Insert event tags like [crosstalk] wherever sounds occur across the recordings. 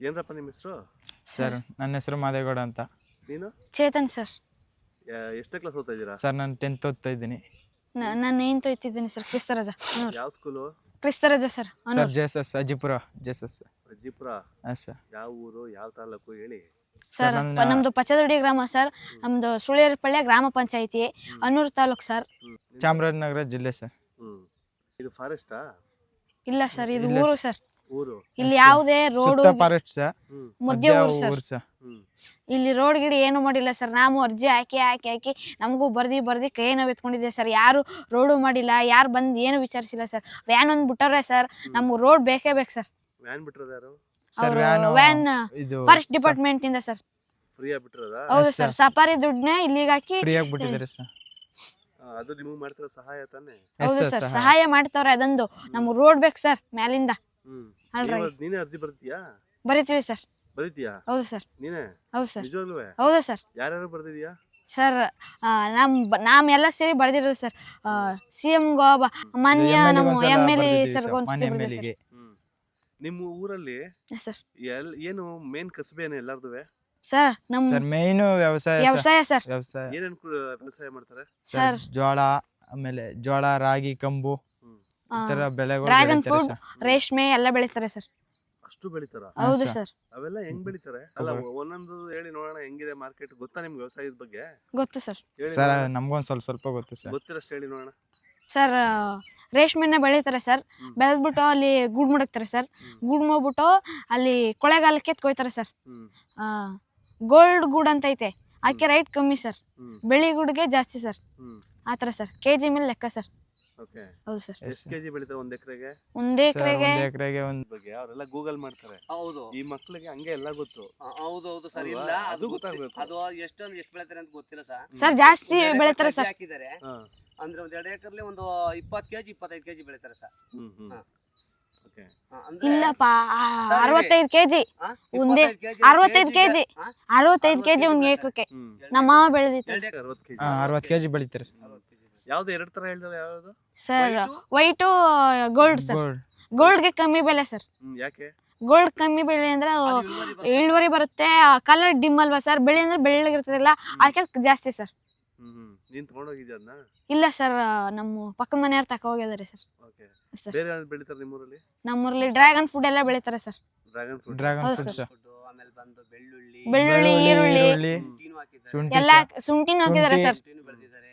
ಏನ್ರಪ್ಪ ನಿಮ್ಮ ಹೆಸರು? ಸರ್ ನನ್ನ ಹೆಸರು ಮಾದೇಗೌಡ ಅಂತ. ನೀನು? ಚೇತನ್ ಸರ್. ಎಷ್ಟು ಎಷ್ಟನೇ ಕ್ಲಾಸ್ ಓದ್ತಾ ಇದ್ದೀರಾ? ಸರ್ ನಾನು ಟೆಂತ್ ಓದ್ತಾ ಇದ್ದೀನಿ. ನಾನು ಏನು ತೊಯ್ತಿದ್ದೀನಿ ಸರ್ ಕ್ರಿಸ್ತರಾಜ ಅನೂರ್ ಯಾವ school Kristaraja sir sir Anur. JS S Ajipura JS S Ajjipura? ಹಾಂ ಸರ್. ಯಾವ ಊರು ಯಾವ ತಾಲೂಕು ಹೇಳಿ? ಸರ್ ಪ- ನಮ್ದು ಪಚದೊಡಿ ಗ್ರಾಮ ಸರ್ ನಮ್ದು ಸುಳಿಯರಪಳ್ಳಿ ಗ್ರಾಮ ಪಂಚಾಯಿತಿ ಅನೂರ್ ತಾಲೂಕ್ ಸರ್. ಚಾಮರಾಜನಗರ ಜಿಲ್ಲೆ ಸರ್. ಹ್ಮ್. ಇದು ಫಾರೆಸ್ಟಾ? ಇಲ್ಲ ಸರ್ ಇದು ಊರು ಸರ್. ಊರು. ಇಲ್ಲಿ ಯಾವುದೇ ರೋಡ್ ಸುತ್ತ ಫಾರೆಸ್ಟ್ ಸರ್ ಮಧ್ಯ ಊರು ಸರ್. ಊರು ಸರ್ ಇಲ್ಲಿ ರೋಡ್ ಗಿಡ ಏನು ಮಾಡಿಲ್ಲ ಸರ್. ನಾವು ಅರ್ಜಿ ಹಾಕಿ ಹಾಕಿ ಹಾಕಿ ನಮಗೂ ಬರ್ದಿ ಬರ್ದಿ ಕೈ ನೋವು ಎತ್ಕೊಂಡಿದ್ದೆ ಸರ್. ಯಾರು ರೋಡು ಮಾಡಿಲ್ಲ ಯಾರು ಬಂದು ಏನು ವಿಚಾರಿಸಿಲ್ಲ ಸರ್. ವ್ಯಾನ್ ಒಂದು ಬಿಟ್ಟವ್ರೆ ಸರ್. ನಮ್ಗೆ ರೋಡ್ ಬೇಕೇ ಬೇಕು ಸರ್. ವ್ಯಾನ್ ಬಿಟ್ಟಿರೋದು ಯಾರು? ಸರ್ ಅವರು ವ್ಯಾನ್ ಇದು ಫಾರೆಸ್ಟ್ ಡಿಪಾರ್ಟ್ಮೆಂಟ್ ಇಂದ ಸರ್. ಫ್ರೀ ಬಿಟ್ಟಿರೋದಾ ಹೌದು ಸರ್. ಸಫಾರಿ ದುಡ್ಡನ್ನೇ ಇಲ್ಲಿಗೆ ಹಾಕಿ ಫ್ರೀ ಆಗಿಬಿಟ್ಟಿದ್ದಾರೆ ಸರ್. ಅದು ನಿಮಗೆ ಮಾಡ್ತಿರೋ ಸಹಾಯ ತಾನೇ? ಹೌದು ಸರ್ ಸರ್. ಸಹಾಯ. ಮಾಡ್ತಾವ್ರೆ ಅದೊಂದು. ನಮ್ಗೆ ರೋಡ್ ಬೇಕು ಸರ್ ಮ್ಯಾಲಿಂದ. ಹ್ಮ್. ಅಲ್ರಿ ನೀನೇ ಅರ್ಜಿ ಬರ್ತೀಯಾ ಬರಿತೀವಿ ಸರ್. ಬರೀತೀಯಾ? ಹೌದು ಸರ್. ನೀನೇ? ಹೌದು ಸರ್. ನಿಜವಾಗ್ಲೂ ಹೌದು ಸರ್. ಯಾರ್ಯಾರು ಬರ್ದಿದ್ಯಾ? ಸರ್ ನಮ್ ನಾವೆಲ್ಲ ನಾಮ್ ಎಲ್ಲ ಸೇರಿ ಬರ್ದಿರೋದು ಸರ್. ಸಿ ಎಂ ಮಾನ್ಯ ನಮ್ಮ ಎಂ ಎಲ್ ಎ ಸರ್. ಬರ್ದಿದ್ದೀವಿ ನಿಮ್ಮ ಊರಲ್ಲಿ ಸರ್ ಎಲ್ ಏನು ಮೇನ್ ಕಸಬೇನೆ ಎಲ್ಲಾರ್ದುವೆ? ಸರ್ ನಮ್ ಸರ್ ಮೇನ್ ವ್ಯವಸಾಯ ವ್ಯವಸಾಯ ಸರ್. ವ್ಯವಸಾಯ. ಏನೇನು ವ್ಯವಸಾಯ ಮಾಡ್ತಾರೆ? ಸರ್. ಜೋಳ ಆಮೇಲೆ ಜೋಳ ರಾಗಿ ಕಂಬು. ಈ ತರ ಬೆಳೆಗಳು ಡ್ರ್ಯಾಗನ್ ಬೆಳಿತಾರೆ ಫ್ರೂಟ್ ಸರ್. ರೇಷ್ಮೆ ಎಲ್ಲ ಬೆಳಿತಾರೆ ಸರ್. ಅಷ್ಟು ಬೆಳಿತಾರ? ಹಾ, ಹೌದು ಸರ್. ಸರ್. ಅವೆಲ್ಲ ಹೆಂಗ್ ಬೆಳಿತಾರೆ? ಅಲ್ಲ ಒಂದೊಂದು ಹೇಳಿ ನೋಡೋಣ ಹೆಂಗಿದೆ ಮಾರ್ಕೆಟ್ ಗೊತ್ತಾ ನಿಮ್ಗೆ ವ್ಯವಸಾಯದ ಬಗ್ಗೆ? ಗೊತ್ತು ಸರ್. ಹೇಳಿ ಸರ್ ನೋಡೋಣ. ನಮ್ಗೊಂದು ಸ್ವಲ್ಪ ಸ್ವಲ್ಪ ಗೊತ್ತು ಸರ್. ಗೊತ್ತಿರಷ್ಟು ಹೇಳಿ ನೋಡೋಣ. ಸರ್ ರೇಷ್ಮೆನ ಬೆಳಿತಾರೆ ಸರ್. ಹ್ಮ್. ಬೆಳೆದ್ಬಿಟ್ಟು ಅಲ್ಲಿ ಗೂಡು ಮುಡಕ್ತಾರೆ ಸರ್. ಹ್ಮ್. ಗೂಡ್ ಮುಗ್ಬಿಟ್ಟು ಅಲ್ಲಿ ಕೊಳೆಗಾಲಕ್ಕೆ ಎತ್ಕೊಯ್ತಾರೆ ಸರ್. ಹ್ಮ್. ಗೋಲ್ಡ್ ಗೂಡ್ ಅಂತ ಐತೆ. ಅದಕ್ಕೆ ರೈಟ್ ಕಮ್ಮಿ ಸರ್. ಹ್ಮ್. ಬೆಳಿ ಗೂಡ್ಗೆ ಜಾಸ್ತಿ ಸರ್. ಆತರ ಆ ಥರ ಸರ್. ಕೆ ಜಿ ಮೇಲೆ ಲೆಕ್ಕ ಸರ್. ಓಕೆ ಹೌದು ಸರ್. ಎಷ್ಟು. ಕೆಜಿ ಬೆಳಿತಾರೆ ಒಂದ್ ಎಕರೆಗೆ? ಒಂದ್ ಎಕರೆಗೆ? ಒಂದ್ ಎಕರೆಗೆ ಒಂದು ಬಗ್ಗೆ ಅವರೆಲ್ಲ ಗೂಗಲ್ ಮಾಡ್ತಾರೆ. ಹೌದು. ಈ ಮಕ್ಳಿಗೆ ಹಂಗೆ ಎಲ್ಲ ಗೊತ್ತು. ಹೌದು ಹೌದು ಸರ್. ಅಲ್ವಾ? ಇಲ್ಲ ಅದು ಅದು ಗೊತ್ತಾಗ್ಬೇಕು. ಅದು ಎಷ್ಟೊಂದು ಎಷ್ಟು ಬೆಳಿತಾರೆ ಅಂತ ಗೊತ್ತಿಲ್ಲ ಸರ್. ಸರ್ ಜಾಸ್ತಿ ಬೆಳಿತಾರೆ ಸರ್. ಹಾಕಿದ್ದಾರೆ. ಹಾ. ಅಂದ್ರೆ ಒಂದ್ ಎರಡು ಎಕರ್ಲಿ ಒಂದು ಇಪ್ಪತ್ತು ಕೆಜಿ ಇಪ್ಪತ್ತೈದು ಕೆಜಿ ಬೆಳಿತಾರೆ ಸರ್. ಹ್ಮ್ ಹ್ಮ್. ಹಾ. ಓಕೆ ಆ, ಅಂದ್ರೆ ಇಲ್ಲಪ್ಪ ಅರವತ್ತೈದು ಕೆಜಿ. ಆ, ಒಂದೇ 25 kg ಅರವತ್ತೈದು ಕೆಜಿಗೆ- ಕೆಜಿ. ಆ, ಅರವತ್ತೈದು ಕೆಜಿ ಒಂದ್. ಎಕರೆಗೆ. ಹ್ಮ್. ನಮ್ಮ ಮಾವ ಬೆಳೆದಿತ್ತು. ಎರಡ್ ಎಕರೆ- ಅರವತ್ತು ಕೆಜಿ. ಹಾಂ ಅರವತ್ತು ಕೆಜಿ ಬೆಳಿತಾರೆ ಸರ್. ಬೆಳಿತಾರೆ. ಯಾವ್ದು ಎರಡು ತರ ಹೇಳಿದ್ರೆ ಯಾವ್ದು? Sir white gold sir gold ಗೋಲ್ಡ್ಗೆ ಕಮ್ಮಿ ಬೆಲೆ ಸರ್ ಹ್ಮ್ ಯಾಕೆ? ಗೋಲ್ಡ್ ಕಮ್ಮಿ ಬೆಲೆ ಅಂದ್ರೆ ಅದು ಇಳುವರಿ ಬರುತ್ತೆ. ಕಲರ್ ಡಿಮ್ ಅಲ್ವಾ ಸರ್ ಬೆಳೆ ಅಂದ್ರೆ ಬೆಳ್ಳಗಿರ್ತದಿಲ್ಲ ಅದಕ್ಕೆ ಜಾಸ್ತಿ ಸರ್ ಹ್ಮ್ ಹ್ಮ್. ನೀನ್ ತಗೊಂಡೋಗಿದ್ಯಾ ಅದನ್ನ ಇಲ್ಲ ಸರ್ ನಮ್ಮ ಪಕ್ಕದ ಮನೆಯವ್ರು ತಕ ಹೋಗಿದ್ದಾರೆ ಸರ್ ಓಕೆ ಸರ್ ಬೇರೆ ಯಾವ್ದು ಬೆಳಿತಾರೆ ನಿಮ್ಮೂರಲ್ಲಿ? ನಮ್ಮೂರಲ್ಲಿ ಡ್ರ್ಯಾಗನ್ ಫುಡ್ ಎಲ್ಲ ಬೆಳಿತಾರೆ ಸರ್ ಡ್ರ್ಯಾಗನ್ ಫ್ರೂಟ್ ಡ್ರ್ಯಾಗನ್ ಹೌದು ಫ್ರೂಟ್ ಸರ್. ಸರ್ ಆಮೇಲೆ ಬಂದು ಬೆಳ್ಳುಳ್ಳಿ. ಬೆಳ್ಳುಳ್ಳಿ ಈರುಳ್ಳಿ. ಶುಂಠಿ ಎಲ್ಲ. ಶುಂಠಿನೂ ಹಾಕಿದ್ದಾರೆ ಸರ್ ಬೆಳೆದಿದ್ದಾರೆ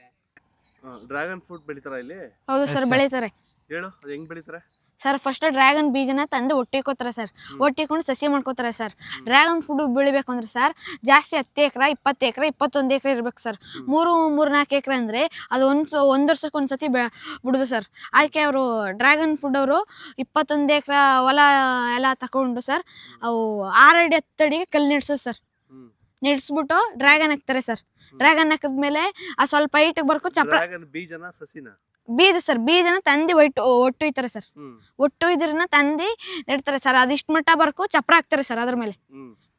ಡ್ರ್ಯಾಗನ್ ಫ್ರೂಟ್ ಬೆಳಿತಾರ ಇಲ್ಲಿ? ಹೌದು ಸರ್ ಬೆಳಿತಾರೆ. ಹೇಳು ಅದು ಹೆಂಗ್ ಬೆಳಿತಾರೆ? ಸರ್ ಫಸ್ಟ್ ಡ್ರ್ಯಾಗನ್ ಬೀಜನ ತಂದು ಒಟ್ಟಿಕೋತಾರೆ ಸರ್ ಒಟ್ಟಿಕೊಂಡು ಸಸಿ ಮಾಡ್ಕೋತಾರೆ ಸರ್ ಡ್ರ್ಯಾಗನ್ ಫುಡ್ ಬೆಳಿಬೇಕು ಅಂದ್ರೆ ಸರ್ ಜಾಸ್ತಿ ಹತ್ತು ಎಕರೆ ಇಪ್ಪತ್ತು ಎಕರೆ ಇಪ್ಪತ್ತೊಂದು ಎಕರೆ ಇರ್ಬೇಕು ಸರ್ ಮೂರು ಮೂರು ನಾಲ್ಕು ಎಕರೆ ಅಂದರೆ ಅದು ಒಂದು ಸ ಒಂದು ವರ್ಷಕ್ಕೆ ಒಂದು ಸತಿ ಬೆ ಬಿಡೋದು ಸರ್ ಅದಕ್ಕೆ ಅವರು ಡ್ರ್ಯಾಗನ್ ಫುಡ್ ಅವರು ಇಪ್ಪತ್ತೊಂದು ಎಕರೆ ಹೊಲ ಎಲ್ಲ ತಗೊಂಡು ಸರ್ ಅವು ಆರಡಿ ಹತ್ತಡಿಗೆ ಕಲ್ಲು ನೆಡ್ಸೋದು ಸರ್ ನೆಡ್ಸ್ಬಿಟ್ಟು ಡ್ರ್ಯಾಗನ್ ಹಾಕ್ತಾರೆ ಸರ್ ಡ್ರ್ಯಾಗನ್ ಹಾಕಿದ್ಮೇಲೆ ಆ ಸ್ವಲ್ಪ ಹೈಟ್ ಬರ್ಕೊ ಚಪ್ರ ಡ್ರ್ಯಾಗನ್ ಬೀಜನ ಸಸಿನ? ಬೀಜ ಸರ್ ಬೀಜನ ತಂದಿ ಒಟ್ಟು ಒಟ್ಟೊಯ್ತಾರೆ ಸರ್. ಒಟ್ಟು ಇದ್ರನ್ನ ತಂದಿ ನೆಡ್ತಾರೆ ಸರ್. ಅದಿಷ್ಟ ಮಟ್ಟ ಬರ್ಕು ಚಪ್ರ ಹಾಕ್ತಾರೆ ಸರ್ ಅದ್ರ ಮೇಲೆ.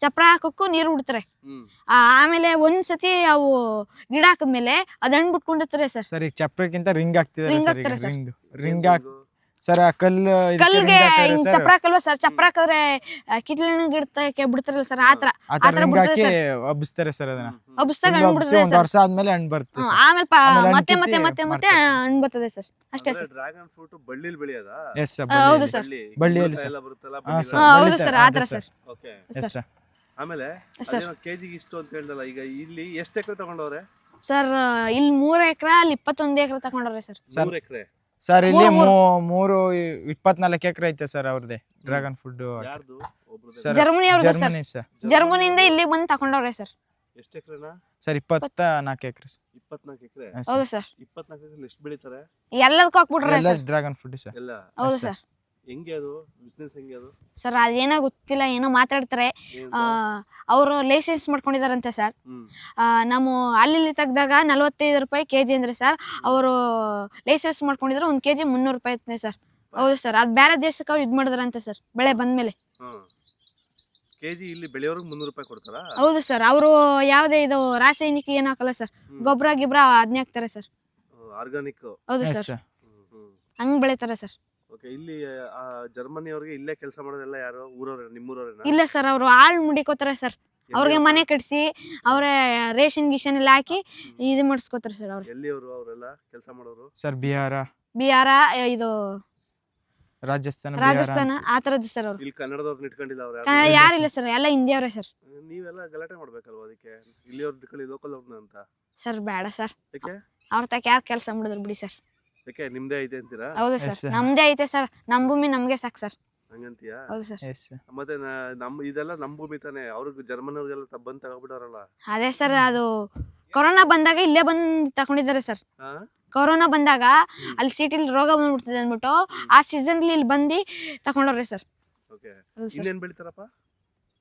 ಚಪ್ರ ಹಾಕಕ್ಕೂ ನೀರು ಬಿಡ್ತಾರೆ ಆ, ಆಮೇಲೆ ಒಂದ್ ಸತಿ ಅವು ಗಿಡ ಹಾಕಿದ್ಮೇಲೆ ಅದ್ ಹಣ್ಣು ಬಿಟ್ಕೊಂಡಿರ್ತಾರೆ ಸರ್. ಸರ್ ಈಗ ಚಪ್ರಕ್ಕಿಂತ ರಿಂಗ್ ಹಾಕ್ತಿದ್ದಾರೆ ಸರ್ ಹಾಕ್ತಾರೆ ಸರ್. ರಿಂಗ್. ರಿಂಗ್ ಹಾಕ್ ಸರ್ ಆ ಕಲ್ಲು ಇದಕ್ಕೆ ಕಲ್ಗೆ ring ಹಾಕಿದ್ರೆ ಹಿಂಗ್ ಸರ್ ಚಪ್ರ ಹಾಕಲ್ವಾ ಸರ್? ಚಪ್ರ ಹಾಕಿದ್ರೆ ಕಿಟ್ಲಿನ ಗಿಡಕ್ಕೆ ಬಿಡ್ತಾರಲ್ಲ ಸರ್ ಆತರ. ಆತರ ಆ ಥರ ಥರ ರಿಂಗ್ ಬಿಡ್ತಾರೆ ಹಾಕಿ ಸರ್. ಹಬ್ಬಿಸ್ತಾರೆ ಸರ್ ಅದನ್ನ. ಹಬ್ಬಿಸ್ದಾಗ ಹಣ್ಣು ಹಬ್ಬಿಸಿ ಬಿಡ್ತದೆ ಒಂದ್ ಸರ್. ವರ್ಷ ಆದ್ಮೇಲೆ ಹಣ್ಣು ಬರುತ್ತೆ ಆಮೇಲೆ ಪ- ಆಮೇಲೆ ಹಣ್ಣು ಮತ್ತೆ ಮತ್ತೆ ಕಿತ್ತಿ ಮತ್ತೆ ಮತ್ತೆ. ಹಣ್ಣು ಬರ್ತದೆ ಸರ್. ಅಷ್ಟೇ ಸರ್. ಡ್ರ್ಯಾಗನ್ ಫ್ರೂಟ್ ಬಳ್ಳಿಲಿ ಬೆಳೆಯೋದಾ? ಎಸ್ ಸರ್ ಹೌದು. ಸರ್. ಬಳ್ಳಿ ಬಳ್ಳಿಯಲ್ಲಿ ಸರ್. ಎಲ್ಲ ಬರುತ್ತಲ್ಲ ಹಾ, ಬಳ್ಳಿ ಸರ್. ಹಾ, ಹೌದು ಸರ್ ಆತರ ಥರ ಸರ್. Okay yes sir. ಆಮೇಲೆ ಸರ್. ಕೆಜಿಗೆ ಇಷ್ಟು ಅಂತ ಹೇಳಿದಲ್ಲ ಈಗ ಇಲ್ಲಿ ಎಷ್ಟು ಎಕರೆ ತಗೊಂಡವ್ರೆ? ಸರ್ ಇಲ್ಲಿ ಮೂರು ಎಕರೆ ಅಲ್ಲಿ ಇಪ್ಪತ್ತೊಂದು ಎಕರೆ ತಗೊಂಡವ್ರೆ ಸರ್ ಮೂರ್ ಎಕರೆ? ಸರ್ ಇಲ್ಲಿ ಮೂರು- ಮೂ- ಮೂರು ಇಪ್ಪತ್ನಾಲ್ಕು ಎಕರೆ ಐತೆ ಸರ್ ಅವ್ರದೇ ಡ್ರ್ಯಾಗನ್ ಫುಡ್ ಯಾರ್ದು? ಒಬ್ರದ್ದು ಸರ್. ಜರ್ಮನಿ ಅವ್ರದ್ದು ಸರ್. Germany sir. ಜರ್ಮನಿಯಿಂದ ಇಲ್ಲಿ ಬಂದು ತಕೊಂಡವ್ರೆ ಸರ್. ಎಷ್ಟು ಎಕರೆ ಸರ್ ಇಪ್ಪತ್ತ ನಾಲ್ಕು ಎಕರೆ ಇಪ್ಪತ್ನಾಲ್ಕು ಎಕರೆ? ಹೌದು ಸರ್. ಇಪ್ಪತ್ನಾಲ್ಕು ಎಕರೆ ಎಷ್ಟು ಬೆಳಿತಾರೆ? ಎಲ್ಲದಕ್ಕೂ ಹಾಕ್ಬಿಟ್ರೆ ಎಲ್ಲ ಸರ್. Dragon food sir. ಎಲ್ಲ? ಹೌದು ಸರ್. ಸರ್ ಹೆಂಗೆ ಅದು? ಬಿಸ್ನೆಸ್ ಹೆಂಗೆ ಅದು? ಸರ್ ಅದೇನೋ ಗೊತ್ತಿಲ್ಲ ಏನೋ ಮಾತಾಡ್ತಾರೆ? ಅವರು ಲೈಸೆನ್ಸ್ ಮಾಡ್ಕೊಂಡಿದಾರಂತೆ ಸರ್. ಹ್ಮ್. ನಮ್ಮ ಅಲ್ಲಿ ಇಲ್ಲಿ ತೆಗ್ದಾಗ ನಲವತ್ತೈದು ರೂಪಾಯಿ ಕೆ ಜಿ ಅಂದ್ರೆ ಸರ್ ಅವರು ಲೈಸೆನ್ಸ್ ಮಾಡ್ಕೊಂಡಿದ್ರು ಒಂದು ಕೆ ಜಿ ಮುನ್ನೂರು ರೂಪಾಯಿ ಐತೆ ಸರ್. ಹೌದು ಸರ್ ಅದು ಬೇರೆ ದೇಶಕ್ಕೆ ಅವ್ರು ಇದು ಮಾಡಿದ್ರಂತೆ ಸರ್ ಬೆಳೆ ಬಂದ್ಮೇಲೆ. ಹ್ಮ್ ಕೆಜಿ ಇಲ್ಲಿ ಬೆಳೆಯೋರ್ಗೆ ಮುನ್ನೂರು ರೂಪಾಯಿ ಕೊಡ್ತಾರಾ? ಹೌದು ಸರ್ ಅವರು ಯಾವುದೇ ಇದು ರಾಸಾಯನಿಕ ಏನು ಹಾಕಲ್ಲ ಸರ್. ಗೊಬ್ಬರ ಗಿಬ್ರ ಅದನ್ನೇ ಹಾಕ್ತಾರೆ ಸರ್. ಆರ್ಗಾನಿಕ್ ಹೌದು ಸರ್. Sir hmm hmm. ಹಂಗ್ ಬೆಳಿತಾರೆ ಸರ್. ಓಕೆ ಇಲ್ಲಿ ಆ ಜರ್ಮನಿ ಅವ್ರಿಗೆ ಇಲ್ಲೇ ಕೆಲಸ ಮಾಡೋದೆಲ್ಲ ಯಾರು? ಊರವ್ರೆ ನಿಮ್ಮೂರವ್ರೆ ಇಲ್ಲ ಸರ್ ಅವರು ಆಳ್ ಮುಡಿಕೋತಾರೆ ಸರ್. ಅವ್ರಿಗೆ ಮನೆ ಕಟ್ಸಿ ಅವರ ರೇಷನ್ ಗಿಷನ್ ಎಲ್ಲ ಹಾಕಿ ಇದು ಮಾಡಿಸ್ಕೋತಾರೆ ಸರ್ ಅವ್ರು. ಎಲ್ಲಿ ಅವರು ಅವರೆಲ್ಲ ಕೆಲಸ ಮಾಡೋರು? ಸರ್ ಬಿಹಾರ. ಬಿಹಾರ ಇದು ರಾಜಸ್ಥಾನ ರಾಜಸ್ಥಾನ. ಆ ತರದ್ದು ಸರ್ ಅವರು. ಇಲ್ಲಿ ಕನ್ನಡದವ್ರು ಇಟ್ಕೊಂಡಿಲ್ಲ ಅವ್ರು ಕನ್ನಡ ಯಾರು ಯಾರಿಲ್ಲ ಸರ್. ಎಲ್ಲ ಹಿಂದಿಯವ್ರೆ ಸರ್. ನೀವೆಲ್ಲ ಗಲಾಟೆ ಮಾಡ್ಬೇಕಲ್ವಾ ಅದಕ್ಕೆ? ಇಲ್ಲಿಯವ್ರು ಇಟ್ಕೊಳ್ಳಿ ಲೋಕಲ್ ಅವ್ರನ್ನ ಅಂತ? ಸರ್ ಬೇಡ ಸರ್. ಯಾಕೆ? ಅವ್ರ ತಕ್ಕ ಯಾರು ಕೆಲಸ ಮಾಡಿದ್ರು ಬಿಡಿ ಸರ್. ಯಾಕೆ ನಿಮ್ದೇ ಐತೆ ಅಂತೀರಾ? ಹೌದು Yes, ಸರ್ ನಮ್ದೇ ಐತೆ ಸರ್ ನಮ್ ಭೂಮಿ ನಮ್ಗೆ ಸಾಕು ಸರ್ ಹಂಗಂತೀಯಾ? ಹೌದು ಸರ್ sir. ಮತ್ತೆ ನಾ- ನಮ್ ಇದೆಲ್ಲ ನಮ್ ಭೂಮಿ ತಾನೆ. ಅವ್ರಿಗೆ ಜರ್ಮನ್ ಅವ್ರಿಗೆಲ್ಲ ತ- ಬಂದ್ ತಗೊಬಿಟ್ಟವ್ರಲ್ಲ ಅದೇ ಸರ್ ಅದು ಕೊರೋನಾ ಬಂದಾಗ ಇಲ್ಲೇ ಬಂದು ತಕೊಂಡಿದ್ದಾರೆ ಸರ್ ಹಾ? ಕೊರೋನಾ ಬಂದಾಗ ಅಲ್ಲಿ ಸಿಟಿಲಿ ರೋಗ ಬಂದ್ಬಿಡ್ತದೆ ಅಂದ್ಬಿಟ್ಟು ಆ ಸೀಸನ್ ಇಲ್ಲಿ ಬಂದು ತಕೊಂಡವ್ರೆ ಸರ್ ಓಕೆ ಹೌದು ಸರ್ ಇನ್ನೇನ್ ಬೆಳಿತಾರಪ್ಪ?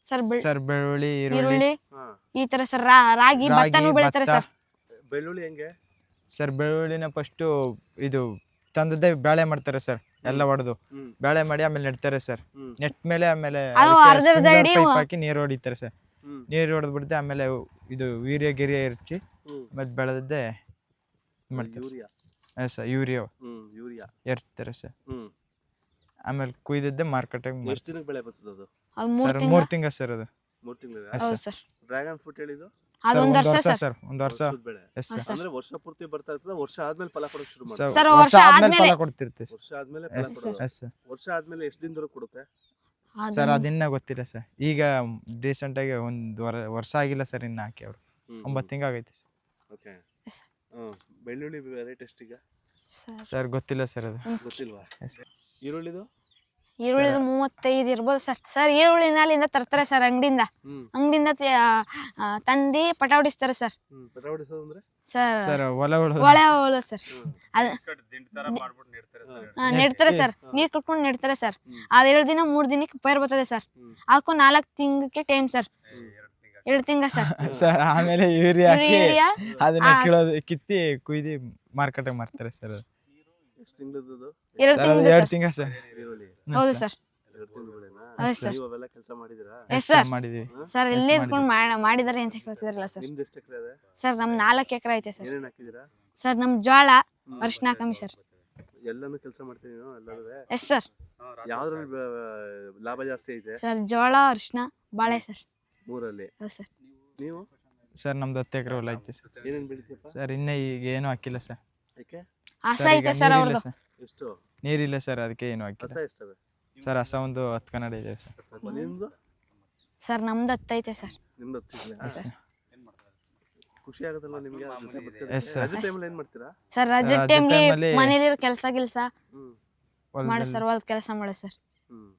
ಸರ್ ಬೆಳ್- ಸರ್ ಬೆಳ್ಳುಳ್ಳಿ ಈರುಳ್ಳಿ. ಈರುಳ್ಳಿ ಹಾ. ಈ ತರ ಸರ್ ರಾ- ರಾಗಿ ರಾಗಿ, ಭತ್ತನೂ ಬೆಳಿತಾರೆ ಭತ್ತ. ಸರ್ ಬೆಳ್ಳುಳ್ಳಿ ಹೆಂಗೆ? ಸರ್ ಬೆಳ್ಳುಳ್ಳಿನ ಫಸ್ಟು ಇದು ತಂದದ್ದೇ ಬೇಳೆ ಮಾಡ್ತಾರೆ ಸರ್ ಎಲ್ಲ ಹೊಡೆದು ಬೇಳೆ ಮಾಡಿ ಆಮೇಲೆ ನೆಡ್ತಾರೆ ಸರ್ ನೆಟ್ ಮೇಲೆ ಆಮೇಲೆ ಅದು ಅರ್ಧ ಅರ್ಧ sprinkler ಅಡಿ pipe ಹಾಕಿ ನೀರು ಹೊಡಿತಾರೆ ಸರ್ ಹ್ಮ್. ನೀರು ಹೊಡೆದ್ಬಿಡುತ್ತೆ ಆಮೇಲೆ ಇದು ವೀರ್ಯ ಗಿರಿಯ ಇರ್ಚಿ ಹ್ಮ್. ಮತ್ತೆ ಬೆಳೆದದ್ದೇ ಮಾಡ್ತಾರೆ ಯೂರಿಯಾ. Sir urea. ಹ್ಮ್ ಯೂರಿಯಾ. ಎರ್ತಾರೆ ಸರ್ ಹ್ಮ್. ಆಮೇಲೆ ಕುಯ್ದದ್ದೇ ಮಾರ್ಕೆಟಿಗೆ ಎಷ್ಟು ದಿನಕ್ಕೆ ಬೆಳೆ ಬರ್ತದೆ ಅದು? ಅದು ಮೂರ್ ಸರ್ ತಿಂಗಳು? ಮೂರು ತಿಂಗ ಸರ್ ಅದು. ಮೂರ್ ತಿಂಗಳು ಹೌದು ಸರ್ ಡ್ರ್ಯಾಗನ್ ಫ್ರೂಟ್ ಹೇಳಿದ್ದು? ಅದು ಸರ್ ಒಂದ್ ವರ್ಷ ಸರ್ ಸರ್ ಒಂದು ವರ್ಷ. ವರ್ಷದ ಬೆಳೆ. Yes sir sir. ಅಂದ್ರೆ ವರ್ಷ ಪೂರ್ತಿ ಬರ್ತಾ ಇರ್ತದೆ ವರ್ಷ ಆದ್ಮೇಲೆ ಫಲ ಕೊಡೋಕೆ ಶುರು ಸರ್ ಮಾಡ್ತಾರೆ ಸರ್, ವರ್ಷ ವರ್ಷ ಆದ್ಮೇಲೆ ಆದ್ಮೇಲೆ- ಫಲ ಸರ್ ವರ್ಷ ಆದ್ಮೇಲೆ ಫಲ ಎಸ್ ಕೊಡೋದು. ಎಸ್ ಸರ್ ವರ್ಷ ಆದ್ಮೇಲೆ ಎಷ್ಟು ದಿನದವರೆಗೆ ಕೊಡುತ್ತೆ? ಅದು ಸರ್ ಅದಿನ್ನ ಗೊತ್ತಿಲ್ಲ ಸರ್ ಈಗ ರೀಸೆಂಟ್ ಆಗಿ ಒಂದು ವರ ವರ್ಷ ಆಗಿಲ್ಲ ಸರ್ ಇನ್ನ ಹಾಕಿ ಅವರು. ಒಂಬತ್ ಒಂಬತ್ತು ತಿಂಗಳು ಆಗೈತೆ ಸರ್ ಓಕೆ Yes, sir. ಬೆಳ್ಳುಳ್ಳಿ ರೇಟ್ ಎಷ್ಟೀಗ ಸರ್. ಸರ್ ಗೊತ್ತಿಲ್ಲ ಸರ್ ಅದು. ಗೊತ್ತಿಲ್ವಾ? Yes. ಈರುಳ್ಳಿದು? ಈರುಳ್ಳಿದು ಮೂವತ್ತೈದು ಇರ್ಬೋದು ಸರ್. ಸರ್ ಈರುಳ್ಳಿ ಅಲ್ಲಿಂದ ತರ್ತಾರೆ ಸರ್ ಅಂಗಡಿಯಿಂದ. ಅಂಗಡಿಯಿಂದ ತಂದಿ ಪಟಾವಡಿಸ್ತಾರೆ ಸರ್. ಸರ್ ಒಳೆ ಹೋಲ ಸರ್. ನೆಡ್ತಾರೆ ಸರ್. ನೀರ್ ಕಟ್ಕೊಂಡು ನೆಡ್ತಾರೆ ಸರ್. ಅದ್ ಎರಡು ದಿನ ಮೂರ್ ದಿನಕ್ಕೆ ಪೈರ್ ಬರ್ತದೆ ಸರ್. ಅದಕ್ಕೂ ನಾಲ್ಕು ತಿಂಗಕ್ಕೆ ಟೈಮ್ ಸರ್. ಎರಡು ತಿಂಗ ಸರ್. [laughs] ಸರ್ ಆಮೇಲೆ ಯೂರಿಯಾ ಯೂರಿಯಾ ಅದನ್ನ ಕಿತ್ತಿ ಕುಯ್ದಿ ಮಾರ್ಕೆಟ್ ಮಾಡ್ತಾರೆ ಸರ್. ಎಷ್ಟು ತಿಂಗಳದ್ದು ಎರಡು ಸರ್ ತಿಂಗಳು ಎರಡು ಹೌದು ಸರ್. ಅವೆಲ್ಲ ಕೆಲಸ ಮಾಡಿದಿರಾ ಎಸ್ ಸರ್. ಮಾಡಿದೀವಿ ಸರ್ ಇಲ್ಲೇ. ಇದ್ಕೊಂಡು ಮಾಡಿದಾರೆ ಅಂತ ಹೇಳ್ತಿದಾರಲ್ಲ ಸರ್. ನಿಮ್ದು ಎಷ್ಟು ಎಕರೆ ಇದೆ ಸರ್ ನಮ್ ನಾಲ್ಕು ಎಕರೆ ಐತೆ ಸರ್. ಏನೇನ್ ಸರ್ ನಮ್ ಜೋಳ. ಅರಿಶಿನ ಕಮ್ಮಿ ಸರ್. ಎಲ್ಲಾನು ಕೆಲಸ ಮಾಡ್ತೀನಿ ನೀವು ಎಲ್ಲರೂ ಎಸ್ ಸರ್. ಯಾವ್ದ್ರಲ್ಲಿ ಲಾಭ ಜಾಸ್ತಿ ಐತೆ? ಸರ್ ಜೋಳ ಅರಿಶಿನ ಬಾಳೆ ಸರ್. ಮೂರಲ್ಲಿ? ಹೌದು ಸರ್. ನೀವು? ಸರ್ ನಮ್ದು ಹತ್ತು ಎಕರೆ ಹೊಲ ಐತೆ ಸರ್. ಏನೇನ್ ಬೆಳಿತೀಯಪ್ಪ? ಸರ್ ಇನ್ನೂ ಈಗ ಏನು ಹಾಕಿಲ್ಲ ಸರ್. ಯಾಕೆ ಹಸ ಸರ್ ಐತೆ ಸರ್ ಅವ್ರದ್ದು. ಎಷ್ಟು? ನೀರಿಲ್ಲ ಸರ್ ಅದಕ್ಕೆ ಏನು ಹಸ ಹಾಕಿಲ್ಲ ಎಷ್ಟವೆ ಸರ್ ಹಸ ಒಂದು ಹತ್ತು ಕನ್ನಡ ಇದೆ ಸರ್. ನಿಮ್ದು? ಸರ್ ನಮ್ದು ಹತ್ತೈತೆ ಸರ್. ನಿಮ್ದು ಸರ್. ಖುಷಿ ಆಗುತ್ತಲ್ಲ ನಿಮ್ಗೆ? ಅದ್ರ ಜೊತೆ ಬದುಕೋದಕ್ಕೆ? Yes, sir. ರಜೆ ಟೈಮಲ್ಲಿ ಏನ್ ಮಾಡ್ತೀರಾ? ಸರ್ ರಜೆ ರಜೆ ಟೈಮ್ಲಿ time ಅಲ್ಲಿ- ಮನೇಲಿರೋ ಕೆಲಸ ಗಿಲ್ಸ ಹ್ಮ್. ಮಾಡಿ ಹೊಲದಲ್ಲಿ ಸರ್ ಹೊಲ್ದ ಕೆಲಸ ಮಾಡಿ ಸರ್. ಹ್ಮ್.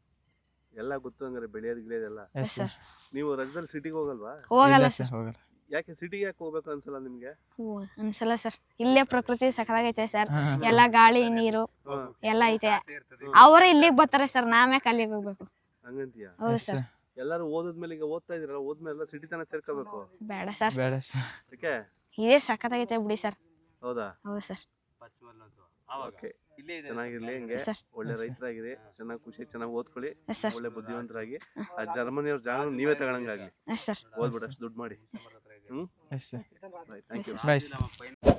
ಎಲ್ಲ ಗೊತ್ತು ಹಂಗಾರೆ ಬೆಳೆಯೋದು ಗಿಳಿಯೋದೆಲ್ಲ ಎಸ್ ಎಸ್ ಸರ್. ಸರ್. ನೀವು ರಜದಲ್ಲಿ ಸಿಟಿಗೆ ಹೋಗಲ್ವಾ? ಹೋಗಲ್ಲ ಇಲ್ಲ ಸರ್. ಸರ್ ಹೋಗಲ್ಲ. ಯಾಕೆ ಸಿಟಿಗೆ ಯಾಕೆ ಹೋಗ್ಬೇಕು ಅನ್ಸಲ್ಲ ನಿಮ್ಗೆ? ಹ್ಞೂ ಅನ್ಸಲ್ಲ ಸರ್. ಇಲ್ಲೇ ಪ್ರಕೃತಿ ಸಖದಾಗೈತೆ ಸರ್. ಎಲ್ಲಾ ಗಾಳಿ ನೀರು ಎಲ್ಲ ಐತೆ. ಅವರೇ ಇಲ್ಲಿಗೆ ಬರ್ತಾರೆ ಸರ್ ನಾವ್ಯಾಕೆ ಅಲ್ಲಿಗೆ ಹೋಗ್ಬೇಕು. ಹಂಗಂತೀಯ? ಹೌದು ಸರ್. ಎಲ್ಲರೂ ಓದಿದ್ಮೇಲೆ ಈಗ ಓದ್ತಾ ಇದ್ರಲ್ಲ ಓದ್ಮೇಲೆ ಸಿಟಿ ತನ ಸೇರ್ಕೋಬೇಕು. ಬೇಡ ಸರ್. ಬೇಡ ಸರ್. ಯಾಕೆ ಇದೇ ಸಖತ್ತಾಗೈತೆ ಬಿಡಿ ಸರ್. ಹೌದಾ? ಹೌದು ಸರ್. ಓಕೆ. ಚೆನ್ನಾಗಿರ್ಲಿ ಹಂಗೆ. ಸರ್ ಒಳ್ಳೆ ರೈತರಾಗಿರಿ. ಚೆನ್ನಾಗಿ ಖುಷಿ ಚೆನ್ನಾಗಿ ಓದ್ಕೊಳ್ಳಿ. ಸರ್ ಒಳ್ಳೆ ಬುದ್ಧಿವಂತರಾಗಿ. ಆ ಜರ್ಮನಿಯವ್ರ ಜಾಗ ನೀವೇ ತಗೊಳಂಗಾಗ್ಲಿ. ಎಸ್ ಸರ್ ಓದ್ಬಿಟ್ಟು ಅಷ್ಟು ದುಡ್ಡು ಮಾಡಿ. Yes sir thank you bye sir